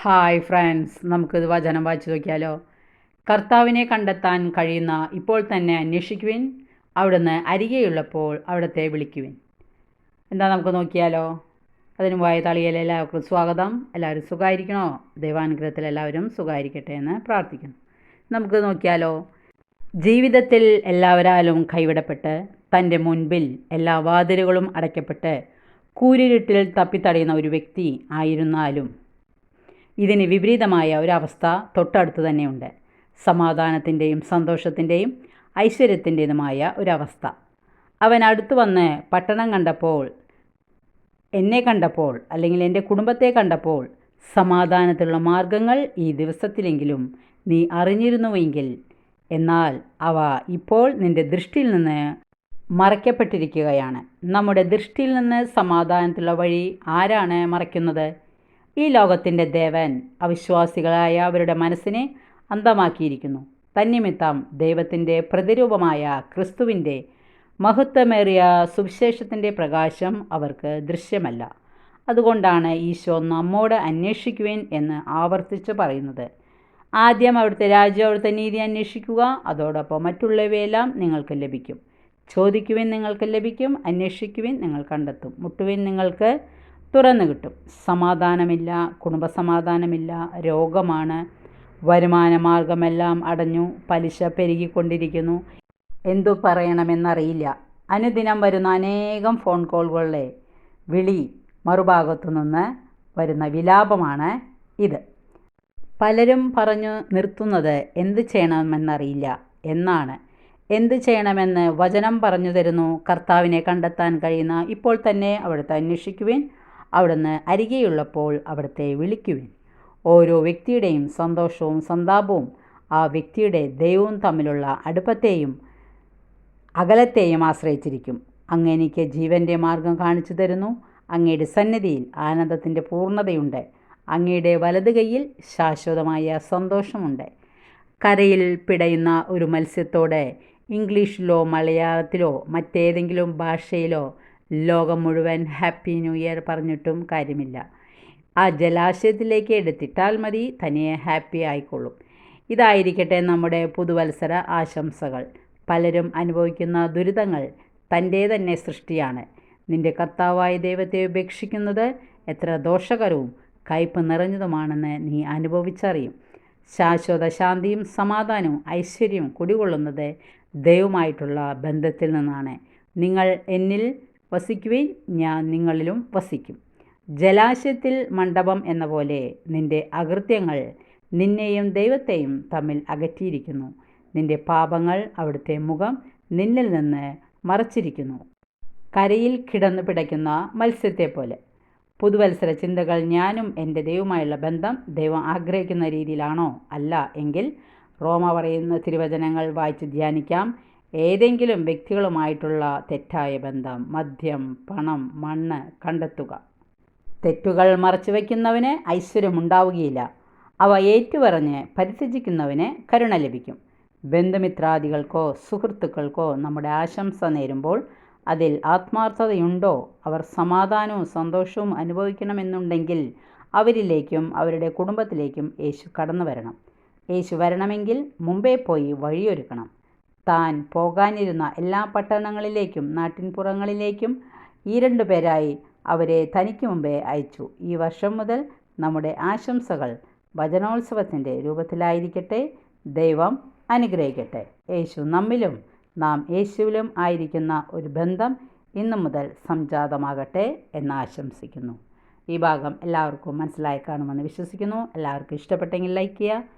Hi friends നമുക്കിത് വചനം വായിച്ചു നോക്കിയാലോ? കർത്താവിനെ കണ്ടെത്താൻ കഴിയുന്ന ഇപ്പോൾ തന്നെ അന്വേഷിക്കുവിൻ. അവിടുന്ന് അരികെയുള്ളപ്പോൾ അവിടത്തെ വിളിക്കുവിൻ. എന്താ നമുക്ക് നോക്കിയാലോ? അതിന് വായ തളിയൽ എല്ലാവർക്കും സ്വാഗതം. എല്ലാവരും സുഖമായിരിക്കണോ ദൈവാനുഗ്രഹത്തിൽ എല്ലാവരും സുഖമായിരിക്കട്ടെ എന്ന് പ്രാർത്ഥിക്കുന്നു. നമുക്ക് നോക്കിയാലോ? ജീവിതത്തിൽ എല്ലാവരാലും കൈവിടപ്പെട്ട് തന്റെ മുൻപിൽ എല്ലാ വാതിലുകളും അടയ്ക്കപ്പെട്ട് കൂരിരുട്ടിൽ തപ്പിത്തടയുന്ന ഒരു വ്യക്തി ആയിരുന്നാലും ഇതിന് വിപരീതമായ ഒരവസ്ഥ തൊട്ടടുത്ത് തന്നെയുണ്ട്. സമാധാനത്തിന്റെയും സന്തോഷത്തിന്റെയും ഐശ്വര്യത്തിന്റെതുമായ ഒരവസ്ഥ. അവൻ അടുത്തു വന്ന് പട്ടണം കണ്ടപ്പോൾ എന്നെ കണ്ടപ്പോൾ അല്ലെങ്കിൽ എന്റെ കുടുംബത്തെ കണ്ടപ്പോൾ സമാധാനത്തിലുള്ള മാർഗങ്ങൾ ഈ ദിവസത്തിലെങ്കിലും നീ അറിഞ്ഞിരുന്നുവെങ്കിൽ എന്നാൽ അവ ഇപ്പോൾ നിന്റെ ദൃഷ്ടിയിൽ നിന്ന് മറയ്ക്കപ്പെട്ടിരിക്കുകയാണ്. നമ്മുടെ ദൃഷ്ടിയിൽ നിന്ന് സമാധാനത്തിലുള്ള വഴി ആരാണ് മറയ്ക്കുന്നത്? ഈ ലോകത്തിന്റെ ദേവൻ അവിശ്വാസികളായ അവരുടെ മനസ്സിനെ അന്തമാക്കിയിരിക്കുന്നു തന്നിമിത്തം ദൈവത്തിന്റെ പ്രതിരൂപമായ ക്രിസ്തുവിന്റെ മഹത്വമേറിയ സുവിശേഷത്തിന്റെ പ്രകാശം അവർക്ക് ദൃശ്യമല്ല. അതുകൊണ്ടാണ് ഈശോ നമ്മോട് അന്വേഷിക്കുവേൻ എന്ന് ആവർത്തിച്ച് പറയുന്നത്. ആദ്യം അവിടുത്തെ രാജ്യം അവിടുത്തെ നീതി അന്വേഷിക്കുക അതോടൊപ്പം മറ്റുള്ളവയെല്ലാം നിങ്ങൾക്ക് ലഭിക്കും. ചോദിക്കുവിൻ നിങ്ങൾക്ക് ലഭിക്കും അന്വേഷിക്കുവിൻ നിങ്ങൾ കണ്ടെത്തും. മുട്ടുവിൻ നിങ്ങൾക്ക് തുറന്നു കിട്ടും. സമാധാനമില്ല കുടുംബസമാധാനമില്ല രോഗമാണ്. വരുമാന മാർഗമെല്ലാം അടഞ്ഞു പലിശ പെരുകിക്കൊണ്ടിരിക്കുന്നു. എന്തു പറയണമെന്നറിയില്ല. അനുദിനം വരുന്ന അനേകം ഫോൺ കോളുകളിലെ വിളി മറുഭാഗത്തു നിന്ന് വരുന്ന വിലാപമാണ് ഇത്. പലരും പറഞ്ഞു നിർത്തുന്നത് എന്ത് ചെയ്യണമെന്നറിയില്ല എന്നാണ്. എന്ത് ചെയ്യണമെന്ന് വചനം പറഞ്ഞു തരുന്നു. കർത്താവിനെ കണ്ടെത്താൻ കഴിയുന്ന ഇപ്പോൾ തന്നെ അവിടുത്തെ അന്വേഷിക്കുവിൻ. അവിടുന്ന് അരികെയുള്ളപ്പോൾ അവിടുത്തെ വിളിക്കുവിൻ. ഓരോ വ്യക്തിയുടെയും സന്തോഷവും സന്താപവും ആ വ്യക്തിയുടെ ദൈവവും തമ്മിലുള്ള അടുപ്പത്തെയും അകലത്തെയും ആശ്രയിച്ചിരിക്കും. അങ്ങ് എനിക്ക് ജീവന്റെ മാർഗം കാണിച്ചു തരുന്നു. അങ്ങയുടെ സന്നിധിയിൽ ആനന്ദത്തിന്റെ പൂർണതയുണ്ട്. അങ്ങയുടെ വലത് കൈയിൽ ശാശ്വതമായ സന്തോഷമുണ്ട്. കരയിൽ പിടയുന്ന ഒരു മത്സ്യത്തോടെ ഇംഗ്ലീഷിലോ മലയാളത്തിലോ മറ്റേതെങ്കിലും ഭാഷയിലോ ലോകം മുഴുവൻ ഹാപ്പി ന്യൂ ഇയർ പറഞ്ഞിട്ടും കാര്യമില്ല. ആ ജലാശയത്തിലേക്ക് എടുത്തിട്ടാൽ മതി തനിയെ ഹാപ്പി ആയിക്കൊള്ളും. ഇതായിരിക്കട്ടെ നമ്മുടെ പുതുവത്സര ആശംസകൾ. പലരും അനുഭവിക്കുന്ന ദുരിതങ്ങൾ തന്റെ തന്നെ സൃഷ്ടിയാണ്. നിന്റെ കർത്താവായ ദൈവത്തെ ഉപേക്ഷിക്കുന്നത് എത്ര ദോഷകരവും കയ്പ് നിറഞ്ഞതുമാണെന്ന് നീ അനുഭവിച്ചറിയും. ശാശ്വത ശാന്തിയും സമാധാനവും ഐശ്വര്യവും കുടികൊള്ളുന്നത് ദൈവമായിട്ടുള്ള ബന്ധത്തിൽ നിന്നാണ്. നിങ്ങൾ എന്നിൽ വസിക്കുകയും ഞാൻ നിങ്ങളിലും വസിക്കും. ജലാശയത്തിൽ മണ്ഡപം എന്ന പോലെ നിന്റെ അകൃത്യങ്ങൾ നിന്നെയും ദൈവത്തെയും തമ്മിൽ അകറ്റിയിരിക്കുന്നു. നിന്റെ പാപങ്ങൾ അവിടുത്തെ മുഖം നിന്നിൽ നിന്ന് മറച്ചിരിക്കുന്നു. കരയിൽ കിടന്നു പിടയ്ക്കുന്ന മത്സ്യത്തെ പോലെ പുതുവത്സര ചിന്തകൾ ഞാനും എന്റെ ദൈവമായുള്ള ബന്ധം ദൈവം ആഗ്രഹിക്കുന്ന രീതിയിലാണോ? അല്ല എങ്കിൽ റോമ പറയുന്ന തിരുവചനങ്ങൾ വായിച്ച് ധ്യാനിക്കാം. ഏതെങ്കിലും വ്യക്തികളുമായിട്ടുള്ള തെറ്റായ ബന്ധം മദ്യം പണം മണ്ണ് കണ്ടെത്തുക. തെറ്റുകൾ മറച്ചു വയ്ക്കുന്നവന് ഐശ്വര്യമുണ്ടാവുകയില്ല. അവ ഏറ്റുപറഞ്ഞ് പരിത്യജിക്കുന്നവന് കരുണ ലഭിക്കും. ബന്ധുമിത്രാദികൾക്കോ സുഹൃത്തുക്കൾക്കോ നമ്മുടെ ആശംസ നേരുമ്പോൾ അതിൽ ആത്മാർത്ഥതയുണ്ടോ? അവർ സമാധാനവും സന്തോഷവും അനുഭവിക്കണമെന്നുണ്ടെങ്കിൽ അവരിലേക്കും അവരുടെ കുടുംബത്തിലേക്കും യേശു കടന്നു വരണം യേശു വരണമെങ്കിൽ മുമ്പേ പോയി വഴിയൊരുക്കണം. താൻ പോകാനിരുന്ന എല്ലാ പട്ടണങ്ങളിലേക്കും നാട്ടിൻപുറങ്ങളിലേക്കും ഈ രണ്ടു പേരായി അവരെ തനിക്ക് മുമ്പേ അയച്ചു. ഈ വർഷം മുതൽ നമ്മുടെ ആശംസകൾ വചനോത്സവത്തിന്റെ രൂപത്തിലായിരിക്കട്ടെ. ദൈവം അനുഗ്രഹിക്കട്ടെ. യേശു നമ്മിലും നാം യേശുവിലും ആയിരിക്കുന്ന ഒരു ബന്ധം ഇന്നു മുതൽ സംജാതമാകട്ടെ എന്ന് ആശംസിക്കുന്നു. ഈ ഭാഗം എല്ലാവർക്കും മനസ്സിലായി കാണുമെന്ന് വിശ്വസിക്കുന്നു. എല്ലാവർക്കും ഇഷ്ടപ്പെട്ടെങ്കിൽ ലൈക്ക് ചെയ്യുക